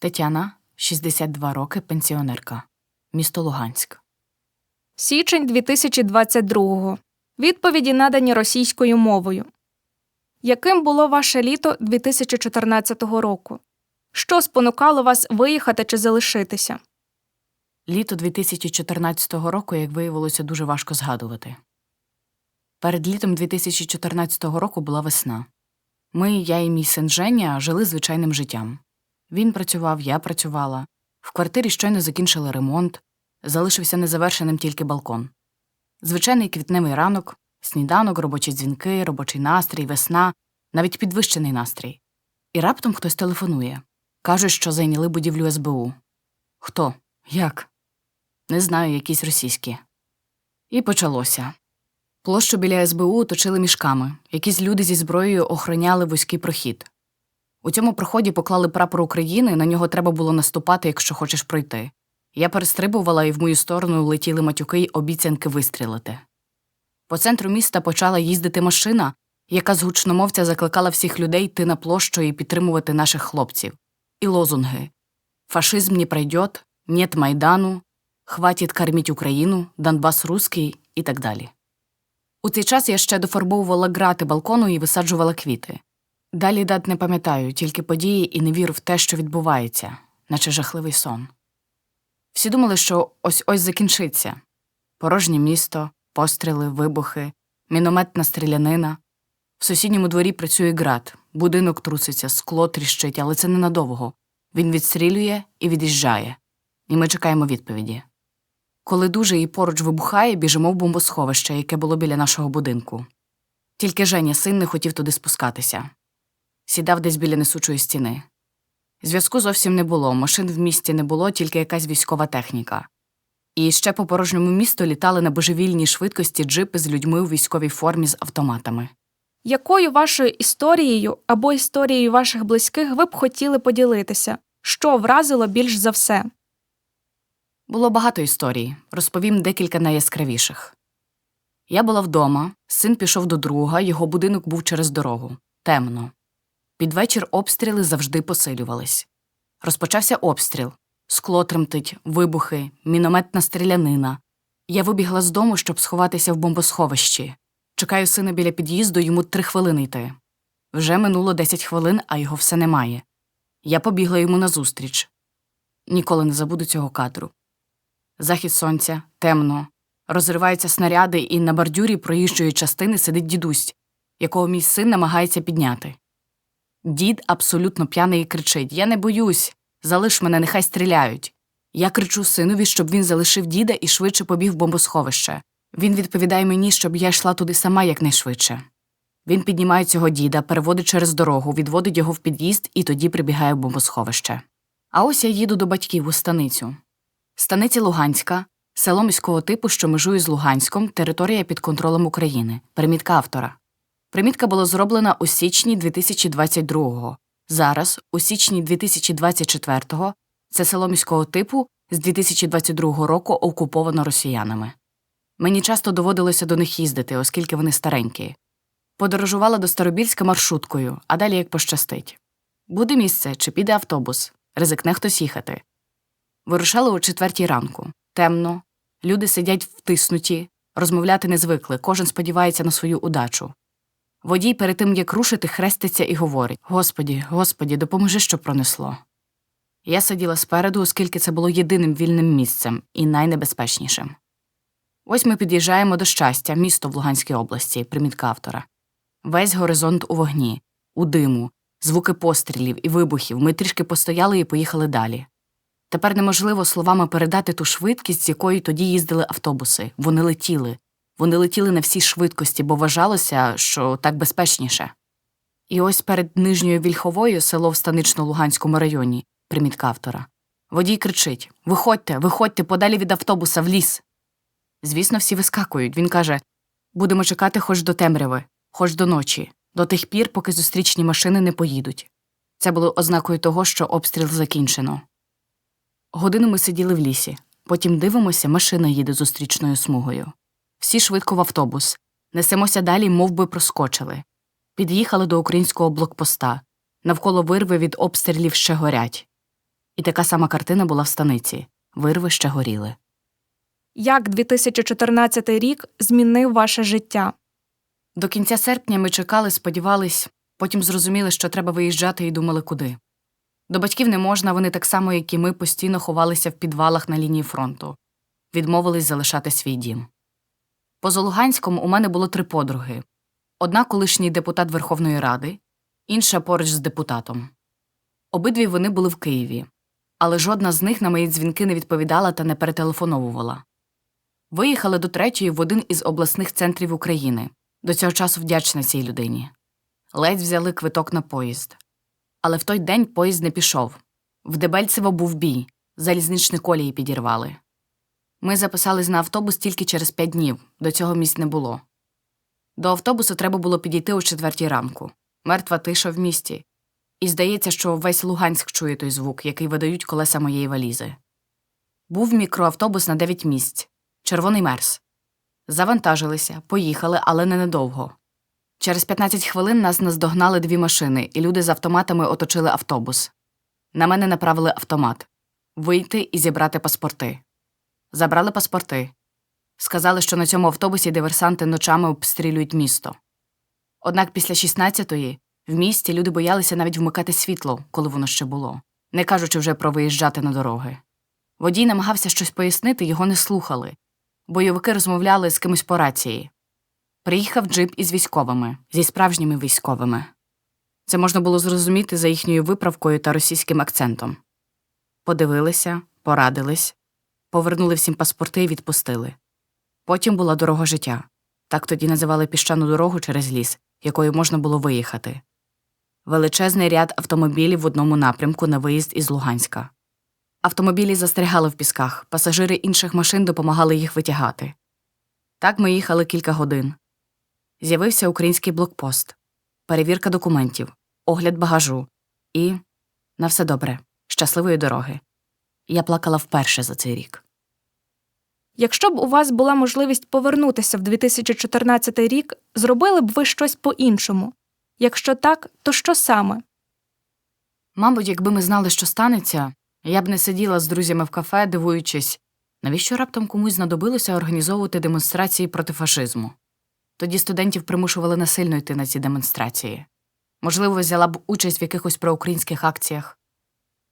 Тетяна, 62 роки, пенсіонерка. Місто Луганськ. Січень 2022. Відповіді надані російською мовою. Яким було ваше літо 2014 року? Що спонукало вас виїхати чи залишитися? Літо 2014 року, як виявилося, дуже важко згадувати. Перед літом 2014 року була весна. Ми, я і мій син Женя, жили звичайним життям. Він працював, я працювала. В квартирі щойно закінчили ремонт, залишився незавершеним тільки балкон. Звичайний квітневий ранок, сніданок, робочі дзвінки, робочий настрій, весна, навіть підвищений настрій. І раптом хтось телефонує. Кажуть, що зайняли будівлю СБУ. Хто? Як? Не знаю, якісь російські. І почалося. Площу біля СБУ оточили мішками. Якісь люди зі зброєю охороняли вузький прохід. У цьому проході поклали прапор України, на нього треба було наступати, якщо хочеш пройти. Я перестрибувала, і в мою сторону летіли матюки й обіцянки вистрілити. По центру міста почала їздити машина, яка з гучномовця закликала всіх людей йти на площу і підтримувати наших хлопців. І лозунги Фашизм не пройдет, нет Майдану, хватить кормить Україну, Донбас русський і так далі. У цей час я ще дофарбовувала грати балкону і висаджувала квіти. Далі дат не пам'ятаю, тільки події і не вірю в те, що відбувається, наче жахливий сон. Всі думали, що ось ось закінчиться порожнє місто, постріли, вибухи, мінометна стрілянина. В сусідньому дворі працює град, будинок труситься, скло тріщить, але це ненадовго. Він відстрілює і від'їжджає. І ми чекаємо відповіді. Коли дуже і поруч вибухає, біжимо в бомбосховище, яке було біля нашого будинку. Тільки Женя, син, не хотів туди спускатися. Сідав десь біля несучої стіни. Зв'язку зовсім не було, машин в місті не було, тільки якась військова техніка. І ще по порожньому місту літали на божевільній швидкості джипи з людьми у військовій формі з автоматами. Якою вашою історією або історією ваших близьких ви б хотіли поділитися? Що вразило більш за все? Було багато історій, розповім декілька найяскравіших. Я була вдома, син пішов до друга, його будинок був через дорогу. Темно. Під вечір обстріли завжди посилювались. Розпочався обстріл. Скло тремтить, вибухи, мінометна стрілянина. Я вибігла з дому, щоб сховатися в бомбосховищі. Чекаю сина біля під'їзду, йому три хвилини йти. Вже минуло десять хвилин, а його все немає. Я побігла йому назустріч. Ніколи не забуду цього кадру. Захід сонця, темно. Розриваються снаряди, і на бордюрі проїжджої частини сидить дідусь, якого мій син намагається підняти. Дід абсолютно п'яний і кричить Я не боюсь, залиш мене, нехай стріляють. Я кричу синові, щоб він залишив діда і швидше побіг в бомбосховище. Він відповідає мені, щоб я йшла туди сама якнайшвидше. Він піднімає цього діда, переводить через дорогу, відводить його в під'їзд і тоді прибігає в бомбосховище. А ось я їду до батьків у станицю. Станиця Луганська, село міського типу, що межує з Луганськом, територія під контролем України. Примітка автора. Примітка була зроблена у січні 2022-го. Зараз, у січні 2024-го, це село міського типу з 2022 року окуповано росіянами. Мені часто доводилося до них їздити, оскільки вони старенькі. Подорожувала до Старобільська маршруткою, а далі як пощастить. Буде місце чи піде автобус, ризикне хтось їхати. Вирушали о четвертій ранку. Темно, люди сидять втиснуті, розмовляти не звикли, кожен сподівається на свою удачу. Водій перед тим, як рушити, хреститься і говорить Господі, Господі, допоможи, що пронесло. Я сиділа спереду, оскільки це було єдиним вільним місцем і найнебезпечнішим. Ось ми під'їжджаємо до щастя, місто в Луганській області, примітка автора. Весь горизонт у вогні, у диму, звуки пострілів і вибухів. Ми трішки постояли і поїхали далі. Тепер неможливо словами передати ту швидкість, з якою тоді їздили автобуси. Вони летіли. Вони летіли на всій швидкості, бо вважалося, що так безпечніше. І ось перед Нижньою Вільховою, село в Станично-Луганському районі, примітка автора. Водій кричить Виходьте, виходьте подалі від автобуса в ліс. Звісно, всі вискакують. Він каже Будемо чекати хоч до темряви, хоч до ночі, до тих пір, поки зустрічні машини не поїдуть. Це було ознакою того, що обстріл закінчено. Годину ми сиділи в лісі, потім дивимося, машина їде зустрічною смугою. Всі швидко в автобус. Несемося далі, мов би проскочили. Під'їхали до українського блокпоста. Навколо вирви від обстрілів ще горять. І така сама картина була в станиці вирви ще горіли. Як 2014 рік змінив ваше життя? До кінця серпня ми чекали, сподівались, потім зрозуміли, що треба виїжджати і думали, куди. До батьків не можна, вони так само, як і ми, постійно ховалися в підвалах на лінії фронту, відмовились залишати свій дім. Поза Луганськом у мене було три подруги: одна колишній депутат Верховної Ради, інша поруч з депутатом. Обидві вони були в Києві, але жодна з них на мої дзвінки не відповідала та не перетелефоновувала. Виїхали до третьої в один із обласних центрів України. До цього часу вдячна цій людині. Ледь взяли квиток на поїзд. Але в той день поїзд не пішов. В Дебельцево був бій, залізничні колії підірвали. Ми записались на автобус тільки через п'ять днів, до цього місць не було. До автобусу треба було підійти о четвертій ранку. Мертва тиша в місті. І здається, що весь Луганськ чує той звук, який видають колеса моєї валізи. Був мікроавтобус на дев'ять місць, червоний мерз. Завантажилися, поїхали, але не недовго. Через 15 хвилин нас наздогнали дві машини, і люди з автоматами оточили автобус. На мене направили автомат вийти і зібрати паспорти. Забрали паспорти. Сказали, що на цьому автобусі диверсанти ночами обстрілюють місто. Однак після 16-ї в місті люди боялися навіть вмикати світло, коли воно ще було, не кажучи вже про виїжджати на дороги. Водій намагався щось пояснити, його не слухали. Бойовики розмовляли з кимось по рації. Приїхав джип із військовими, зі справжніми військовими. Це можна було зрозуміти за їхньою виправкою та російським акцентом. Подивилися, порадились, повернули всім паспорти і відпустили. Потім була дорога життя. Так тоді називали піщану дорогу через ліс, якою можна було виїхати. Величезний ряд автомобілів в одному напрямку на виїзд із Луганська. Автомобілі застрягали в пісках, пасажири інших машин допомагали їх витягати. Так ми їхали кілька годин. З'явився український блокпост, перевірка документів, огляд багажу і на все добре, щасливої дороги. Я плакала вперше за цей рік. Якщо б у вас була можливість повернутися в 2014 рік, зробили б ви щось по-іншому? Якщо так, то що саме? Мабуть, якби ми знали, що станеться, я б не сиділа з друзями в кафе, дивуючись, навіщо раптом комусь знадобилося організовувати демонстрації проти фашизму. Тоді студентів примушували насильно йти на ці демонстрації. Можливо, взяла б участь в якихось проукраїнських акціях.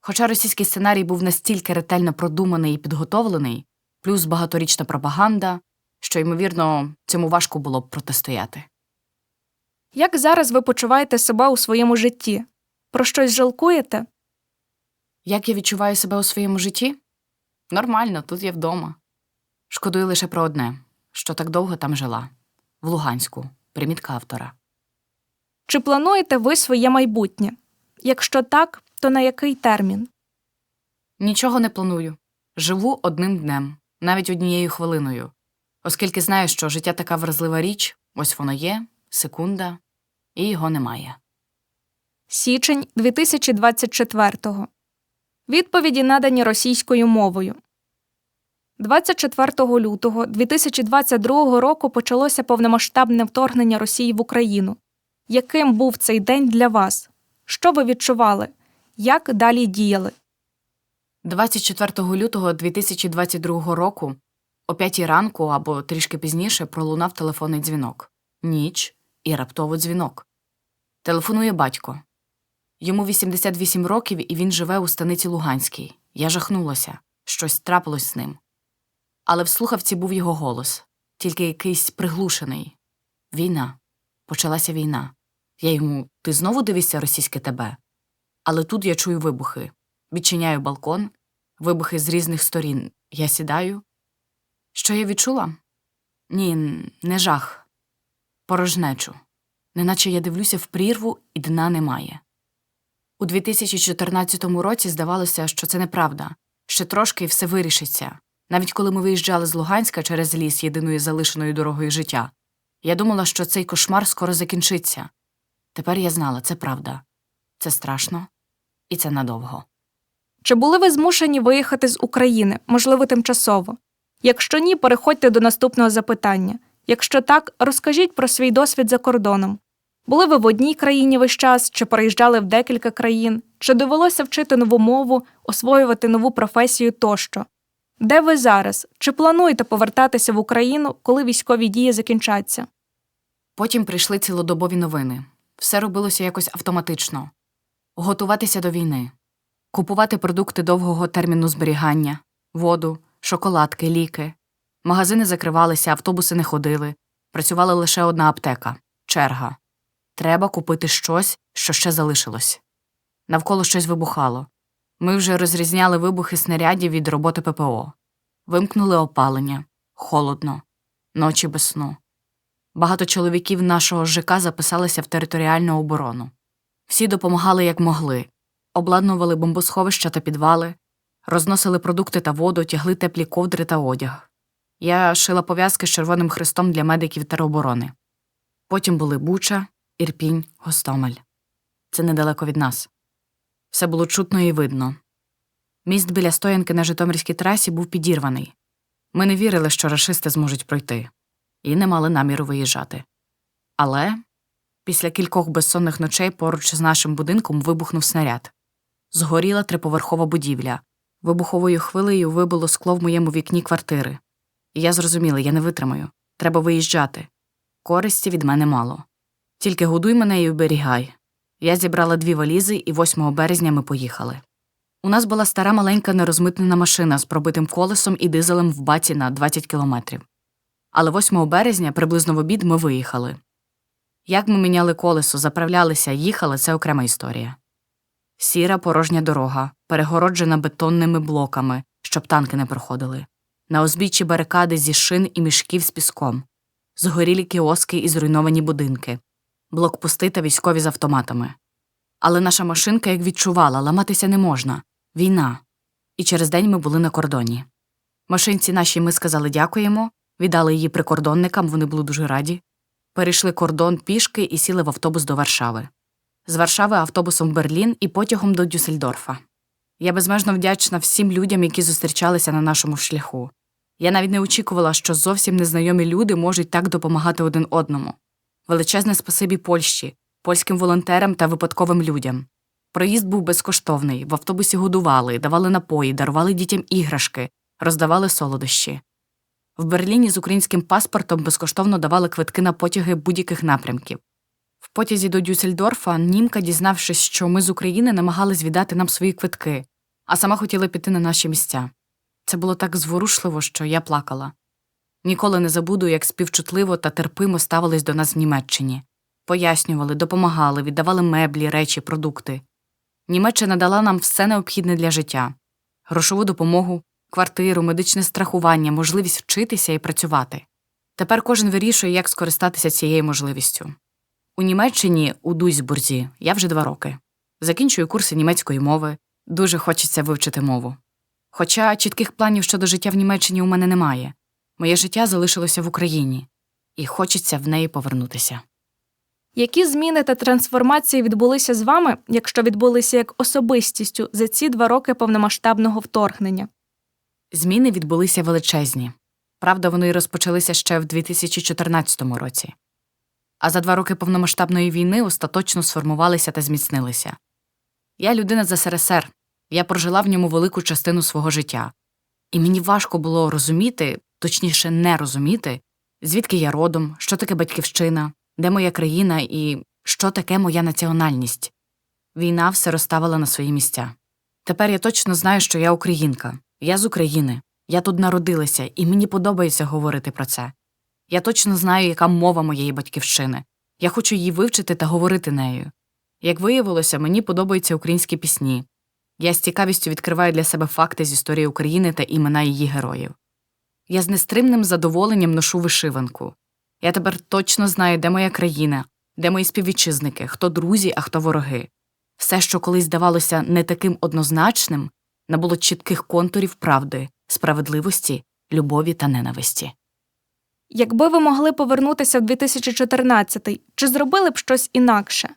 Хоча російський сценарій був настільки ретельно продуманий і підготовлений, плюс багаторічна пропаганда, що, ймовірно, цьому важко було б протистояти. Як зараз ви почуваєте себе у своєму житті? Про щось жалкуєте? Як я відчуваю себе у своєму житті? Нормально, тут я вдома. Шкодую лише про одне, що так довго там жила в Луганську, примітка автора. Чи плануєте ви своє майбутнє? Якщо так, то на який термін? Нічого не планую. Живу одним днем, навіть однією хвилиною, оскільки знаю, що життя така вразлива річ, ось воно є, секунда, і його немає. Січень 2024. Відповіді надані російською мовою. 24 лютого 2022 року почалося повномасштабне вторгнення Росії в Україну. Яким був цей день для вас? Що ви відчували? Як далі діяли? 24 лютого 2022 року о 5 ранку або трішки пізніше пролунав телефонний дзвінок. Ніч і раптово дзвінок. Телефонує батько. Йому 88 років, і він живе у станиці Луганській. Я жахнулася. Щось трапилось з ним. Але в слухавці був його голос, тільки якийсь приглушений. Війна. Почалася війна. Я йому Ти знову дивишся російське тебе? Але тут я чую вибухи. Відчиняю балкон, вибухи з різних сторін. Я сідаю. Що я відчула? Ні, не жах. Порожнечу. Неначе я дивлюся в прірву і дна немає. У 2014 році здавалося, що це неправда. Ще трошки і все вирішиться. Навіть коли ми виїжджали з Луганська через ліс єдиною залишеною дорогою життя, я думала, що цей кошмар скоро закінчиться. Тепер я знала, це правда. Це страшно, і це надовго. Чи були ви змушені виїхати з України, можливо, тимчасово? Якщо ні, переходьте до наступного запитання. Якщо так, розкажіть про свій досвід за кордоном. Були ви в одній країні весь час, чи переїжджали в декілька країн, чи довелося вчити нову мову, освоювати нову професію тощо? Де ви зараз? Чи плануєте повертатися в Україну, коли військові дії закінчаться? Потім прийшли цілодобові новини. Все робилося якось автоматично. Готуватися до війни, купувати продукти довгого терміну зберігання, воду, шоколадки, ліки. Магазини закривалися, автобуси не ходили. Працювала лише одна аптека черга. Треба купити щось, що ще залишилось. Навколо щось вибухало. Ми вже розрізняли вибухи снарядів від роботи ППО. Вимкнули опалення. Холодно. Ночі без сну. Багато чоловіків нашого ЖК записалися в територіальну оборону. Всі допомагали як могли, обладнували бомбосховища та підвали, розносили продукти та воду, тягли теплі ковдри та одяг. Я шила пов'язки з Червоним Хрестом для медиків тероборони. Потім були Буча, Ірпінь, Гостомель. Це недалеко від нас. Все було чутно і видно. Міст біля стоянки на Житомирській трасі був підірваний. Ми не вірили, що рашисти зможуть пройти, і не мали наміру виїжджати. Але після кількох безсонних ночей поруч з нашим будинком вибухнув снаряд. Згоріла триповерхова будівля. Вибуховою хвилею вибило скло в моєму вікні квартири. І я зрозуміла, я не витримаю. Треба виїжджати. Користі від мене мало. Тільки годуй мене і оберігай. Я зібрала дві валізи, і 8 березня ми поїхали. У нас була стара маленька нерозмитнена машина з пробитим колесом і дизелем в баці на 20 кілометрів. Але 8 березня, приблизно в обід, ми виїхали. Як ми міняли колесо, заправлялися, їхали це окрема історія. Сіра порожня дорога, перегороджена бетонними блоками, щоб танки не проходили. На узбіччі барикади зі шин і мішків з піском, згорілі кіоски і зруйновані будинки, блокпости та військові з автоматами. Але наша машинка як відчувала, ламатися не можна війна. І через день ми були на кордоні. Машинці нашій ми сказали дякуємо, віддали її прикордонникам, вони були дуже раді. Перейшли кордон пішки і сіли в автобус до Варшави. З Варшави автобусом в Берлін і потягом до Дюссельдорфа. Я безмежно вдячна всім людям, які зустрічалися на нашому шляху. Я навіть не очікувала, що зовсім незнайомі люди можуть так допомагати один одному. Величезне спасибі Польщі, польським волонтерам та випадковим людям. Проїзд був безкоштовний, в автобусі годували, давали напої, дарували дітям іграшки, роздавали солодощі. В Берліні з українським паспортом безкоштовно давали квитки на потяги будь-яких напрямків. В потязі до Дюссельдорфа німка, дізнавшись, що ми з України намагались віддати нам свої квитки, а сама хотіла піти на наші місця. Це було так зворушливо, що я плакала. Ніколи не забуду, як співчутливо та терпимо ставились до нас в Німеччині. Пояснювали, допомагали, віддавали меблі, речі, продукти. Німеччина дала нам все необхідне для життя грошову допомогу, квартиру, медичне страхування, можливість вчитися і працювати. Тепер кожен вирішує, як скористатися цією можливістю. У Німеччині, у Дуйсбурзі, я вже два роки. Закінчую курси німецької мови, дуже хочеться вивчити мову. Хоча чітких планів щодо життя в Німеччині у мене немає. Моє життя залишилося в Україні, і хочеться в неї повернутися. Які зміни та трансформації відбулися з вами, якщо відбулися як особистістю за ці два роки повномасштабного вторгнення? Зміни відбулися величезні. Правда, вони розпочалися ще в 2014 році. А за два роки повномасштабної війни остаточно сформувалися та зміцнилися. Я людина з СРСР, я прожила в ньому велику частину свого життя, і мені важко було розуміти, точніше, не розуміти, звідки я родом, що таке батьківщина, де моя країна і що таке моя національність. Війна все розставила на свої місця. Тепер я точно знаю, що я українка, я з України, я тут народилася, і мені подобається говорити про це. Я точно знаю, яка мова моєї батьківщини. Я хочу її вивчити та говорити нею. Як виявилося, мені подобаються українські пісні. Я з цікавістю відкриваю для себе факти з історії України та імена її героїв. Я з нестримним задоволенням ношу вишиванку. Я тепер точно знаю, де моя країна, де мої співвітчизники, хто друзі, а хто вороги. Все, що колись здавалося не таким однозначним, набуло чітких контурів правди, справедливості, любові та ненависті. Якби ви могли повернутися в 2014-й, чи зробили б щось інакше?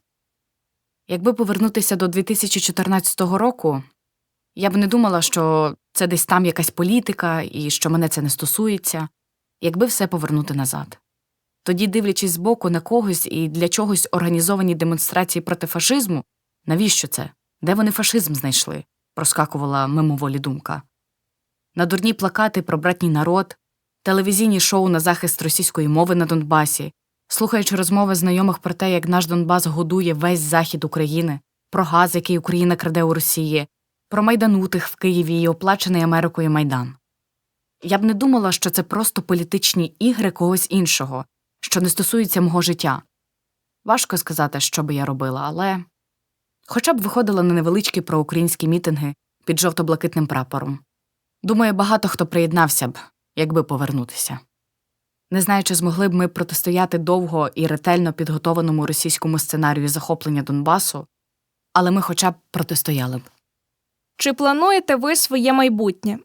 Якби повернутися до 2014 року, я б не думала, що це десь там якась політика і що мене це не стосується, якби все повернути назад. Тоді, дивлячись збоку на когось і для чогось організовані демонстрації проти фашизму, навіщо це? Де вони фашизм знайшли? Проскакувала мимоволі думка. На дурні плакати про братній народ, телевізійні шоу на захист російської мови на Донбасі, слухаючи розмови знайомих про те, як наш Донбас годує весь захід України, про газ, який Україна краде у Росії, про майданутих в Києві і оплачений Америкою майдан. Я б не думала, що це просто політичні ігри когось іншого, що не стосуються мого життя. Важко сказати, що би я робила, але хоча б виходила на невеличкі проукраїнські мітинги під жовто-блакитним прапором. Думаю, багато хто приєднався б, якби повернутися. Не знаю, чи змогли б ми протистояти довго і ретельно підготованому російському сценарію захоплення Донбасу, але ми хоча б протистояли б. Чи плануєте ви своє майбутнє?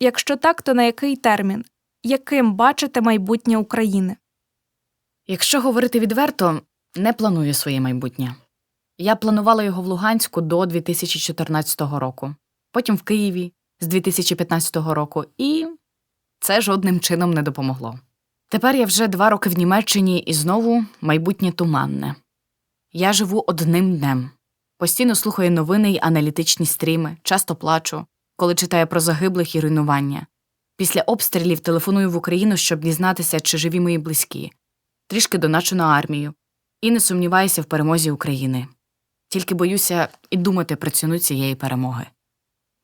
Якщо так, то на який термін? Яким бачите майбутнє України? Якщо говорити відверто, не планую своє майбутнє. Я планувала його в Луганську до 2014 року, потім в Києві з 2015 року, і це жодним чином не допомогло. Тепер я вже два роки в Німеччині і знову майбутнє туманне. Я живу одним днем. Постійно слухаю новини й аналітичні стріми, часто плачу, коли читаю про загиблих і руйнування. Після обстрілів телефоную в Україну, щоб дізнатися, чи живі мої близькі, трішки доначу на армію і не сумніваюся в перемозі України. Тільки боюся і думати про ціну цієї перемоги.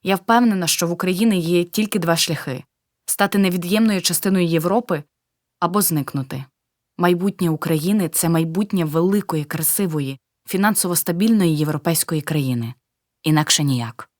Я впевнена, що в Україні є тільки два шляхи стати невід'ємною частиною Європи або зникнути. Майбутнє України це майбутнє великої, красивої, фінансово стабільної європейської країни. Інакше ніяк.